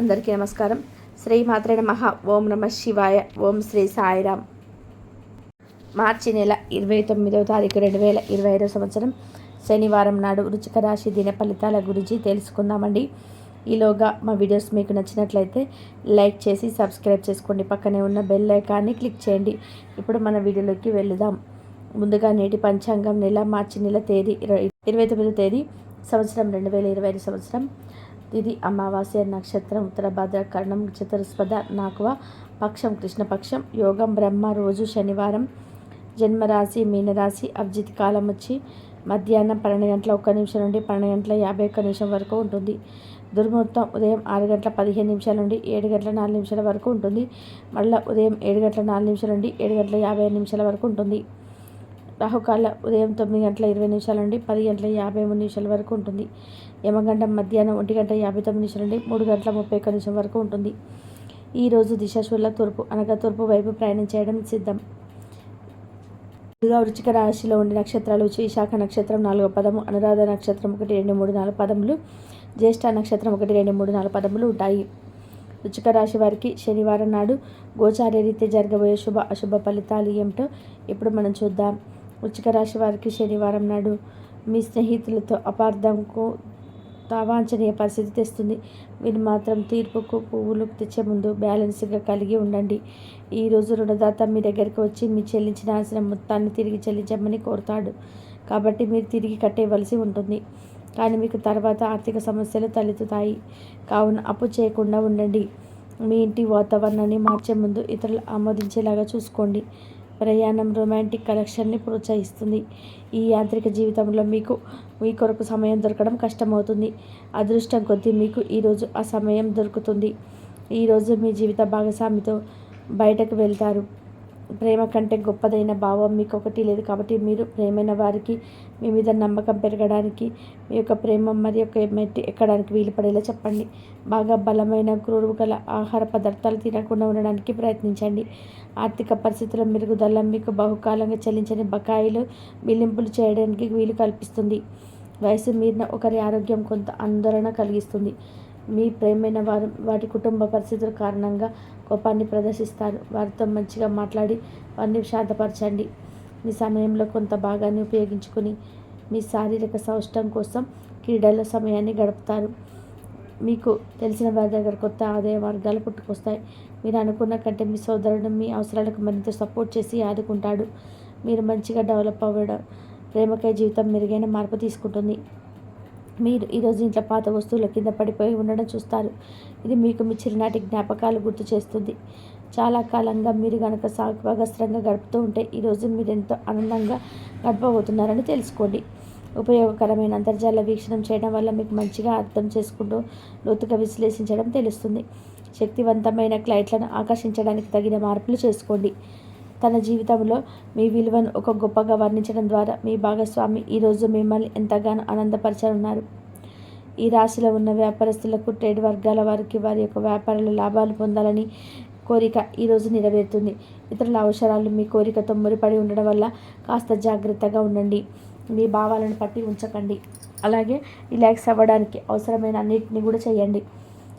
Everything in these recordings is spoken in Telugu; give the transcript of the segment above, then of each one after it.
అందరికీ నమస్కారం. శ్రీ మాత్రే నమ. ఓం నమ శివాయ. ఓం శ్రీ సాయిరామ్ మార్చి నెల ఇరవై తొమ్మిదవ తారీఖు రెండు వేల ఇరవై ఐదవ సంవత్సరం శనివారం నాడు రుచిక రాశి దిన ఫలితాల గురించి తెలుసుకుందామండి. ఈలోగా మా వీడియోస్ మీకు నచ్చినట్లయితే లైక్ చేసి సబ్స్క్రైబ్ చేసుకోండి. పక్కనే ఉన్న బెల్ ఐకాన్ని క్లిక్ చేయండి. ఇప్పుడు మన వీడియోలోకి వెళుదాం. ముందుగా నేటి పంచాంగం నెల మార్చి నెల తేదీ ఇరవై ఇరవై తొమ్మిదో తేదీ సంవత్సరం రెండు వేల ఇరవై ఐదు సంవత్సరం. ఇది అమావాస్య నక్షత్రం ఉత్తరభద్ర కర్ణం చతురస్పద నాకువ పక్షం కృష్ణపక్షం యోగం బ్రహ్మ రోజు శనివారం జన్మరాశి మీనరాశి అభిజిత్ కాలం వచ్చి మధ్యాహ్నం పన్నెండు గంటల ఒక్క నిమిషం నుండి పన్నెండు గంటల యాభై ఒక్క నిమిషం వరకు ఉంటుంది. దుర్ముహూర్తం ఉదయం ఆరు గంటల పదిహేను నిమిషాల నుండి ఏడు గంటల నాలుగు నిమిషాల వరకు ఉంటుంది. మళ్ళీ ఉదయం ఏడు గంటల నాలుగు నిమిషాల నుండి ఏడు గంటల యాభై నిమిషాల వరకు ఉంటుంది. రాహుకాల ఉదయం తొమ్మిది గంటల ఇరవై నిమిషాల నుండి పది గంటల యాభై మూడు నిమిషాల వరకు ఉంటుంది. యమగండం మధ్యాహ్నం ఒంటి గంట యాభై తొమ్మిది నిమిషాల నుండి మూడు గంటల ముప్పై ఒక్క నిమిషం వరకు ఉంటుంది. ఈరోజు దిశాశూల తూర్పు అనగా తూర్పు వైపు ప్రయాణం చేయడం సిద్ధం. ముందుగా వృచ్చిక రాశిలో ఉండే నక్షత్రాలు విశాఖ నక్షత్రం నాలుగో పదము అనురాధ నక్షత్రం ఒకటి రెండు మూడు నాలుగు పదములు జ్యేష్ఠ నక్షత్రం ఒకటి రెండు మూడు నాలుగు పదములు ఉంటాయి. వృచ్చిక రాశి వారికి శనివారం నాడు గోచార రీతి జరగబోయే శుభ అశుభ ఫలితాలు ఏమిటో ఇప్పుడు మనం చూద్దాం. వృచ్చిక రాశి వారికి శనివారం నాడు మీ స్నేహితులతో అపార్థంకు తావాంఛనీయ పరిస్థితి తెస్తుంది. మీరు మాత్రం తీర్పుకు పువ్వులు తెచ్చే ముందు బ్యాలెన్స్గా కలిగి ఉండండి. ఈరోజు రుణదాత మీ దగ్గరికి వచ్చి మీ చెల్లించిన మొత్తాన్ని తిరిగి చెల్లించమని కోరుతాడు. కాబట్టి మీరు తిరిగి కట్టేయవలసి ఉంటుంది. కానీ మీకు తర్వాత ఆర్థిక సమస్యలు తలెత్తుతాయి. కావున అప్పు చేయకుండా ఉండండి. మీ ఇంటి వాతావరణాన్ని మార్చే ముందు ఇతరులు ఆమోదించేలాగా చూసుకోండి. ప్రయాణం రొమాంటిక్ కలెక్షన్ని ప్రోత్సహిస్తుంది. ఈ యాంత్రిక జీవితంలో మీకు మీ కొరకు సమయం దొరకడం కష్టమవుతుంది. అదృష్టం కొద్దీ మీకు ఈరోజు ఆ సమయం దొరుకుతుంది. ఈరోజు మీ జీవిత భాగస్వామితో బయటకు వెళ్తారు. ప్రేమ కంటే గొప్పదైన భావం మీకు ఒకటి లేదు కాబట్టి మీరు ప్రేమైన వారికి మీ మీద నమ్మకం పెరగడానికి మీ యొక్క ప్రేమ మరి యొక్క మెట్టి ఎక్కడానికి వీలు పడేలా చెప్పండి. బాగా బలమైన క్రూరువు గల ఆహార పదార్థాలు తినకుండా ఉండడానికి ప్రయత్నించండి. ఆర్థిక పరిస్థితుల మెరుగుదల మీకు బహుకాలంగా చెల్లించని బకాయిలు బిల్లింపులు చేయడానికి వీలు కల్పిస్తుంది. వయసు మీరిన ఒకరి ఆరోగ్యం కొంత ఆందోళన కలిగిస్తుంది. మీ ప్రేమైన వారు వాటి కుటుంబ పరిస్థితుల కారణంగా కోపాన్ని ప్రదర్శిస్తారు. వారితో మంచిగా మాట్లాడి వారిని శాంతపరచండి. మీ సమయంలో కొంత భాగాన్ని ఉపయోగించుకొని మీ శారీరక సౌష్టం కోసం క్రీడల సమయాన్ని గడుపుతారు. మీకు తెలిసిన వారి దగ్గర కొత్త ఆదాయ మార్గాలు పుట్టుకొస్తాయి. మీరు అనుకున్న కంటే మీ సోదరుడు మీ అవసరాలకు మరింత సపోర్ట్ చేసి ఆదుకుంటాడు. మీరు మంచిగా డెవలప్ అవ్వడం ప్రేమకై జీవితం మెరుగైన మార్పు తీసుకుంటుంది. మీరు ఈరోజు ఇంట్లో పాత వస్తువుల కింద పడిపోయి ఉండడం చూస్తారు. ఇది మీకు మీ చిరునాటి జ్ఞాపకాలు గుర్తు చేస్తుంది. చాలా కాలంగా మీరు కనుక సాగస్త్రంగా గడుపుతూ ఉంటే ఈరోజు మీరు ఎంతో ఆనందంగా గడపబోతున్నారని తెలుసుకోండి. ఉపయోగకరమైన అంతర్జాల వీక్షణం చేయడం వల్ల మీకు మంచిగా అర్థం చేసుకుంటూ లోతుగా విశ్లేషించడం తెలుస్తుంది. శక్తివంతమైన క్లైంట్లను ఆకర్షించడానికి తగిన మార్పులు చేసుకోండి. తన జీవితంలో మీ విలువను ఒక గొప్పగా వర్ణించడం ద్వారా మీ భాగస్వామి ఈరోజు మిమ్మల్ని ఎంతగానో ఆనందపరచనున్నారు. ఈ రాశిలో ఉన్న వ్యాపారస్తులకు ట్రేడ్ వర్గాల వారికి వారి యొక్క వ్యాపారంలో లాభాలు పొందాలని కోరిక ఈరోజు నెరవేరుతుంది. ఇతరుల అవసరాలు మీ కోరికతో ముడిపడి ఉండడం వల్ల కాస్త జాగ్రత్తగా ఉండండి. మీ భావాలను పట్టి ఉంచకండి. అలాగే రిలాక్స్ అవ్వడానికి అవసరమైన అన్నిటిని కూడా చేయండి.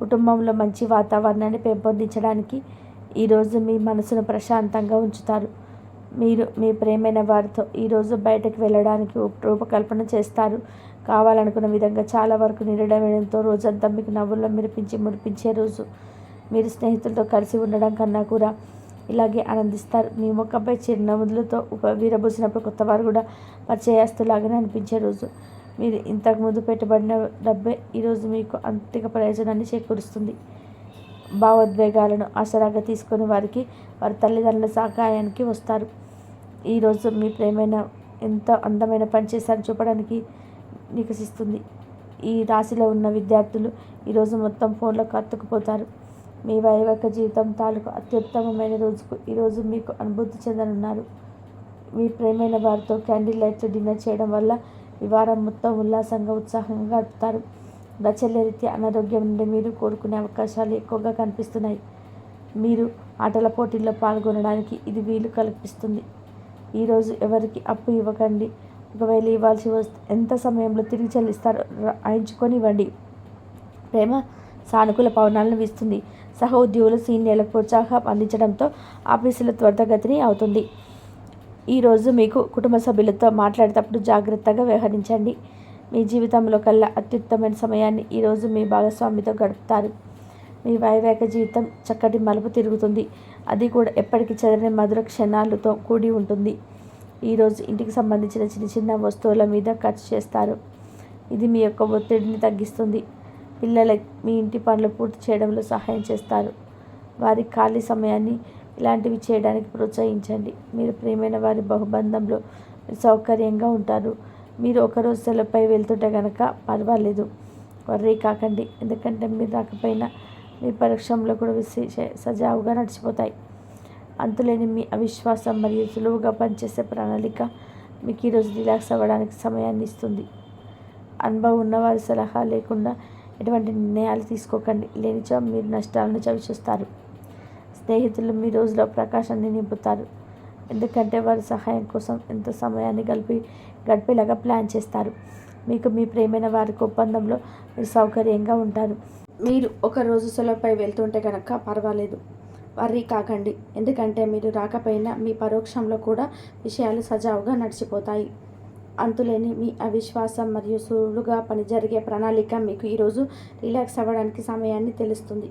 కుటుంబంలో మంచి వాతావరణాన్ని పెంపొందించడానికి ఈరోజు మీ మనసును ప్రశాంతంగా ఉంచుతారు. మీరు మీ ప్రేమైన వారితో ఈరోజు బయటకు వెళ్ళడానికి రూపకల్పన చేస్తారు. కావాలనుకున్న విధంగా చాలా వరకు నిరడవేయడంతో రోజంతా మీకు నవ్వుల్లో మెరిపించి మురిపించే రోజు. మీరు స్నేహితులతో కలిసి ఉండడం కన్నా కూడా ఇలాగే ఆనందిస్తారు. మీ ముఖంపై చిరునవ్వులతో ఉప వీరబూసినప్పుడు కొత్త వారు కూడా పరిచయస్తులాగానే అనిపించే రోజు. మీరు ఇంతకుముందు పెట్టబడిన డబ్బే ఈరోజు మీకు ఆర్థిక ప్రయోజనాన్ని చేకూరుస్తుంది. భావోద్వేగాలను ఆసరాగా తీసుకొని వారికి వారి తల్లిదండ్రుల సహాయానికి వస్తారు. ఈరోజు మీ ప్రేమైన ఎంత అందమైన పని చేశారని చూపడానికి నికసిస్తుంది ఈ రాశిలో ఉన్న విద్యార్థులు ఈరోజు మొత్తం ఫోన్లకు అత్తుకుపోతారు మీ వైవాహిక జీవితం తాలూకు అత్యుత్తమమైన రోజుకు ఈరోజు మీకు అనుభూతి చెందనున్నారు. మీ ప్రేమైన వారితో క్యాండిల్ లైట్తో డిన్నర్ చేయడం వల్ల ఈ వారం మొత్తం ఉల్లాసంగా ఉత్సాహంగా గడుపుతారు. రీత్యా అనారోగ్యం నుండి మీరు కోరుకునే అవకాశాలు ఎక్కువగా కనిపిస్తున్నాయి. మీరు ఆటల పోటీల్లో పాల్గొనడానికి ఇది వీలు కల్పిస్తుంది. ఈరోజు ఎవరికి అప్పు ఇవ్వకండి. ఒకవేళ ఇవ్వాల్సి వస్తే ఎంత సమయంలో తిరిగి చెల్లిస్తారో రాయించుకొని ఇవ్వండి ప్రేమ సానుకూల పవనాలను వీస్తుంది. సహ ఉద్యోగులు సీనియర్లకు ప్రోత్సాహం అందించడంతో ఆఫీసుల త్వరితగతిని అవుతుంది. ఈరోజు మీకు కుటుంబ సభ్యులతో మాట్లాడేటప్పుడు జాగ్రత్తగా వ్యవహరించండి. మీ జీవితంలో కల్లా అత్యుత్తమైన సమయాన్ని ఈరోజు మీ భాగస్వామితో గడుపుతారు. మీ వైవాహిక జీవితం చక్కటి మలుపు తిరుగుతుంది. అది కూడా ఎప్పటికీ చెదరని మధుర క్షణాలతో కూడి ఉంటుంది. ఈరోజు ఇంటికి సంబంధించిన చిన్న చిన్న వస్తువుల మీద ఖర్చు చేస్తారు. ఇది మీ యొక్క ఒత్తిడిని తగ్గిస్తుంది. పిల్లల మీ ఇంటి పనులు పూర్తి చేయడంలో సహాయం చేస్తారు. వారి ఖాళీ సమయాన్ని ఇలాంటివి చేయడానికి ప్రోత్సహించండి. మీరు ప్రేమైన వారి బహుబంధంలో సౌకర్యంగా ఉంటారు. మీరు ఒకరోజు సెలవుపై వెళ్తుంటే కనుక పర్వాలేదు. వర్రీ కాకండి. ఎందుకంటే మీరు రాకపోయినా మీ పరీక్షంలో కూడా విశేష సజావుగా నడిచిపోతాయి. అంతులేని మీ అవిశ్వాసం మరియు సులువుగా పనిచేసే ప్రణాళిక మీకు ఈరోజు రిలాక్స్ అవ్వడానికి సమయాన్ని ఇస్తుంది. అనుభవం ఉన్నవారి సలహా లేకుండా ఎటువంటి నిర్ణయాలు తీసుకోకండి. లేనిచో మీరు నష్టాలను చవిచూస్తారు. స్నేహితులు మీ రోజులో ప్రకాశాన్ని నింపుతారు. ఎందుకంటే వారి సహాయం కోసం ఎంత సమయాన్ని కలిపి గడిపేలాగా ప్లాన్ చేస్తారు. మీకు మీ ప్రేమైన వారికి ఒప్పందంలో మీరు సౌకర్యంగా ఉంటారు. మీరు ఒక రోజు సెలవుపై వెళ్తుంటే కనుక పర్వాలేదు. వర్రీ కాకండి. ఎందుకంటే మీరు రాకపోయినా మీ పరోక్షంలో కూడా విషయాలు సజావుగా నడిచిపోతాయి. అంతులేని మీ అవిశ్వాసం మరియు సులువుగా పని జరిగే ప్రణాళిక మీకు ఈరోజు రిలాక్స్ అవ్వడానికి సమయాన్ని తెలుస్తుంది.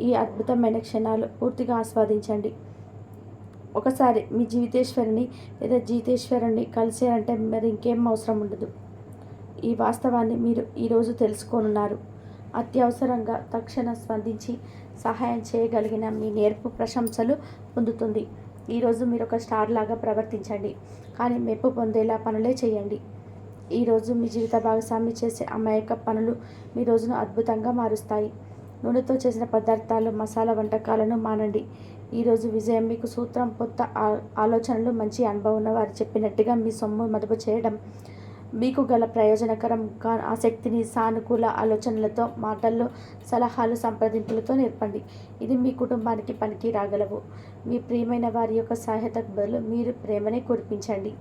ఈ అద్భుతమైన క్షణాలు పూర్తిగా ఆస్వాదించండి. ఒకసారి మీ జీవితేశ్వరిని లేదా జీతేశ్వరుణ్ణి కలిసేరంటే మరి ఇంకేం అవసరం ఉండదు. ఈ వాస్తవాన్ని మీరు ఈరోజు తెలుసుకోనున్నారు. అత్యవసరంగా తక్షణ స్పందించి సహాయం చేయగలిగిన మీ నేర్పు ప్రశంసలు పొందుతుంది. ఈరోజు మీరు ఒక స్టార్ లాగా ప్రవర్తించండి. కానీ మెప్పు పొందేలా పనులే చేయండి. ఈరోజు మీ జీవిత భాగస్వామి చేసే అమాయక పనులు మీ రోజును అద్భుతంగా మారుస్తాయి. నూనెతో చేసిన పదార్థాలు మసాలా వంటకాలను మానండి. ఈరోజు విజయం మీకు సూత్రం కొత్త ఆలోచనలు మంచి అనుభవం ఉన్న వారు చెప్పినట్టుగా మీ సొమ్ము మదుపు చేయడం మీకు గల ప్రయోజనకరం. ఆసక్తిని సానుకూల ఆలోచనలతో మాటల్లో సలహాలు సంప్రదింపులతో నేర్పండి. ఇది మీ కుటుంబానికి పనికి రాగలవు. మీ ప్రియమైన వారి యొక్క సహాయతకు బదులు మీరు ప్రేమనే కురిపించండి.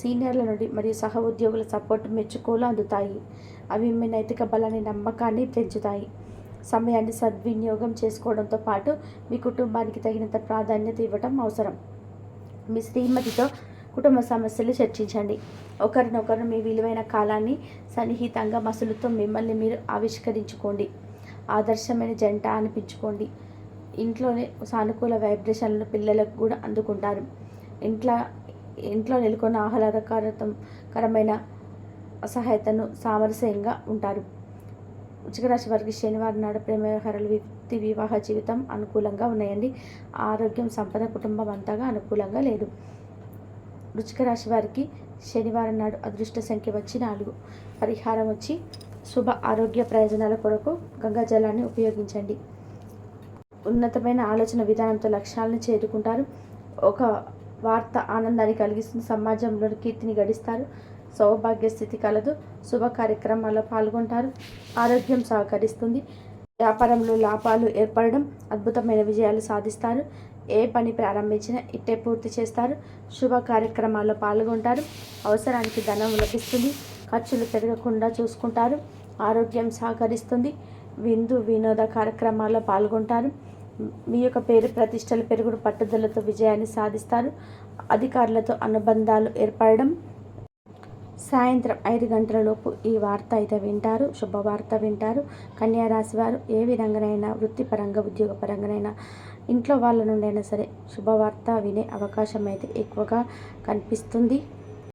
సీనియర్ల నుండి మరియు సహ ఉద్యోగుల సపోర్ట్ మెచ్చుకోలు అందుతాయి. అవి మీ నైతిక బలాన్ని నమ్మకాన్ని పెంచుతాయి. సమయాన్ని సద్వినియోగం చేసుకోవడంతో పాటు మీ కుటుంబానికి తగినంత ప్రాధాన్యత ఇవ్వటం అవసరం. మీ శ్రీమతితో కుటుంబ సమస్యలు చర్చించండి. ఒకరినొకరు మీ విలువైన కాలాన్ని సన్నిహితంగా మసులుతో మిమ్మల్ని మీరు ఆవిష్కరించుకోండి. ఆదర్శమైన జంట అనిపించుకోండి. ఇంట్లోనే సానుకూల వైబ్రేషన్లు పిల్లలకు కూడా అందుకుంటారు. ఇంట్లో ఇంట్లో నెలకొన్న ఆహ్లాదకరమైన అసహాయతను సామరస్యంగా ఉంటారు. వృచ్చిక రాశి వారికి శనివారం నాడు ప్రేమ వ్యవహారాలు వ్యక్తి వివాహ జీవితం అనుకూలంగా ఉన్నాయండి. ఆరోగ్యం సంపద కుటుంబం అంతగా అనుకూలంగా లేదు. వృచ్చిక రాశి వారికి శనివారం నాడు అదృష్ట సంఖ్య వచ్చి నాలుగు. పరిహారం వచ్చి శుభ ఆరోగ్య ప్రయోజనాల కొరకు గంగా జలాన్ని ఉపయోగించండి. ఉన్నతమైన ఆలోచన విధానంతో లక్ష్యాలను చేరుకుంటారు. ఒక వార్త ఆనందాన్ని కలిగిస్తుంది. సమాజంలో కీర్తిని గడిస్తారు. సౌభాగ్య స్థితి కలదు. శుభ కార్యక్రమాల్లో పాల్గొంటారు. ఆరోగ్యం సహకరిస్తుంది. వ్యాపారంలో లాభాలు ఏర్పడడం అద్భుతమైన విజయాలు సాధిస్తారు. ఏ పని ప్రారంభించినా ఇట్టే పూర్తి చేస్తారు. శుభ కార్యక్రమాల్లో పాల్గొంటారు. అవసరానికి ధనం లభిస్తుంది. ఖర్చులు పెరగకుండా చూసుకుంటారు. ఆరోగ్యం సహకరిస్తుంది. విందు వినోద కార్యక్రమాల్లో పాల్గొంటారు. మీ యొక్క పేరు ప్రతిష్టలు పెరుగుడు పట్టుదలతో విజయాన్ని సాధిస్తారు. అధికారులతో అనుబంధాలు ఏర్పడడం సాయంత్రం ఐదు గంటలలోపు ఈ వార్త అయితే వింటారు శుభవార్త వింటారు. కన్యారాశి వారు ఏ విధంగానైనా వృత్తిపరంగా ఉద్యోగపరంగానైనా ఇంట్లో వాళ్ళ నుండి అయినా సరే శుభవార్త వినే అవకాశం అయితే ఎక్కువగా కనిపిస్తుంది.